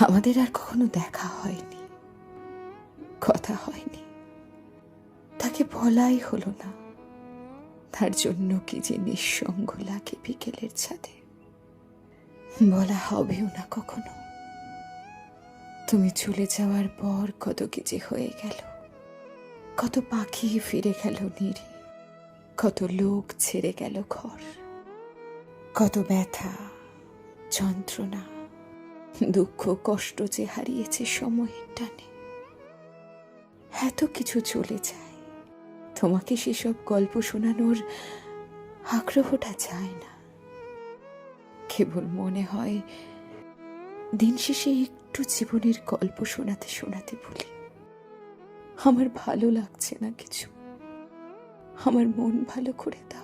আমাদের আর কখনো দেখা হয়নি। কথা হয়নি। তাকে বলাই হলো না। তার জন্য কি যে নিঃসঙ্গ লাগে বিকেলের ছাদে? বলা হবেও না কখনো। তুমি চলে যাওয়ার পর কত কিছু হয়ে গেল। কত পাখি ফিরে গেল নিরে। কত লোক ছেড়ে গেল ঘর। কত ব্যথা, যন্ত্রণা দুঃখ, কষ্ট যে হারিয়েছে সময়ের টানে। এত কিছু চলে যায়। তোমাকে সেসব গল্প শোনানোর আগ্রহটা যায় না। কেবল মনে হয়, দিন শেষে একটু জীবনের গল্প শোনাতে শোনাতে বলি। আমার ভালো লাগছে না কিছু। আমার মন ভালো করে দাও।